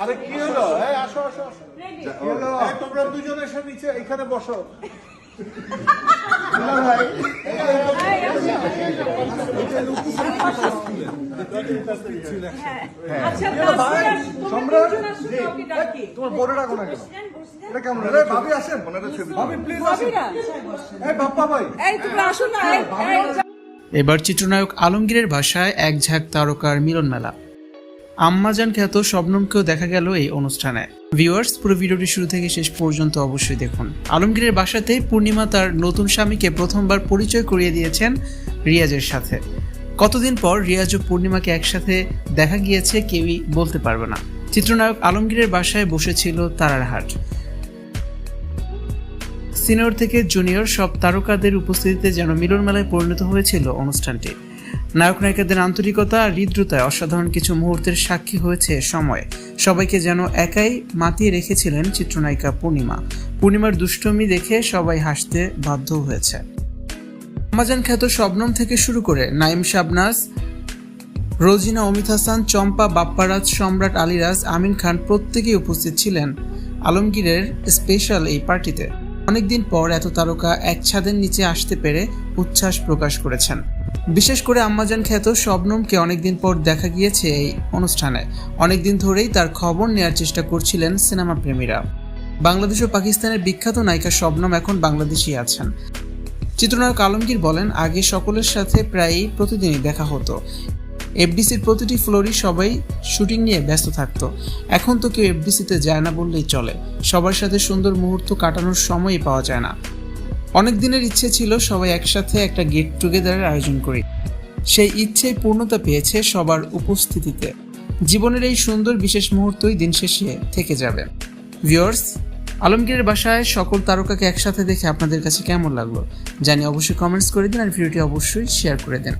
আরে কি হলো? এই আসো আসো আসো। কি হলো? এই, তোমরা দুজনে এসে নিচে এখানে বসো। দুলা ভাই, এই, এই, এই, আচ্ছা তোমরা বড় না কেন। এটা কেমন? রে ভাবি আসেন। ভাবি প্লিজ আসেন। এই বাপ্পা ভাই। এই আসো না। এই, এবার চিত্রনায়ক আলমগীরের ভাষায় এক ঝাঁক তারকার মিলন মেলা আম্মাজান খ্যাত শবনমকেও দেখা গেল এই অনুষ্ঠানে। ভিউয়ার্স, পুরো ভিডিওটি শুরু থেকে শেষ পর্যন্ত অবশ্যই দেখুন। আলমগীরের বাসাতে পূর্ণিমা তার নতুন স্বামীকে প্রথমবার পরিচয় করিয়ে দিয়েছেন রিয়াজের সাথে। কতদিন পর রিয়াজ ও পূর্ণিমাকে একসাথে দেখা গিয়েছে কেউই বলতে পারবে না। চিত্রনায়ক আলমগীরের বাসায় বসেছিল তারার হাট। সিনিয়র থেকে জুনিয়র সব তারকাদের উপস্থিতিতে যেন মিলন মেলায় পরিণত হয়েছিল অনুষ্ঠানটি। নায়ক নায়িকাদের আন্তরিকতা আর হৃদ্রতায় অসাধারণ কিছু মুহূর্তের সাক্ষী হয়েছে সময়। সবাইকে যেন একাই মাতিয়ে রেখেছিলেন চিত্রনায়িকা পূর্ণিমা। পূর্ণিমার দুষ্টমি দেখে সবাই হাসতে বাধ্য হয়েছে। আমাজান খ্যাত শবনম থেকে শুরু করে নাইম শাবনাজ, রোজিনা অমিত হাসান, চম্পা, বাপ্পারাজ, সম্রাট আলিরাজ, আমিন খান প্রত্যেকেই উপস্থিত ছিলেন আলমগীরের স্পেশাল এই পার্টিতে। অনেকদিন পর এত তারকা এক ছাদের নিচে আসতে পেরে উচ্ছ্বাস প্রকাশ করেছেন। বিশেষ করে আম্মাজান খ্যাত শবনমকে অনেকদিন পর দেখা গিয়েছে এই অনুষ্ঠানে। অনেকদিন ধরেই তার খবর নেওয়ার চেষ্টা করছিলেন সিনেমা প্রেমীরা। বাংলাদেশ ও পাকিস্তানের বিখ্যাত নায়িকা শবনম এখন বাংলাদেশেই আছেন। চিত্রনায়ক আলমগীর বলেন, আগে সকলের সাথে প্রায়ই প্রতিদিনই দেখা হতো। এফডিসির প্রতিটি ফ্লোরই সবাই শুটিং নিয়ে ব্যস্ত থাকতো। এখন তো কেউ এফডিসিতে যায় না বললেই চলে। সবার সাথে সুন্দর মুহূর্ত কাটানোর সময়ই পাওয়া যায় না। অনেক দিনের ইচ্ছে ছিল সবাই একসাথে একটা গেট টুগেদারের আয়োজন করি। সেই ইচ্ছেই পূর্ণতা পেয়েছে সবার উপস্থিতিতে। জীবনের এই সুন্দর বিশেষ মুহূর্তই দিন শেষে থেকে যাবে। ভিউয়ার্স, আলমগীরের বাসায় সকল তারকাকে একসাথে দেখে আপনাদের কাছে কেমন লাগল জানি অবশ্যই কমেন্টস করে দিন আর ভিডিওটি অবশ্যই শেয়ার করে দিন।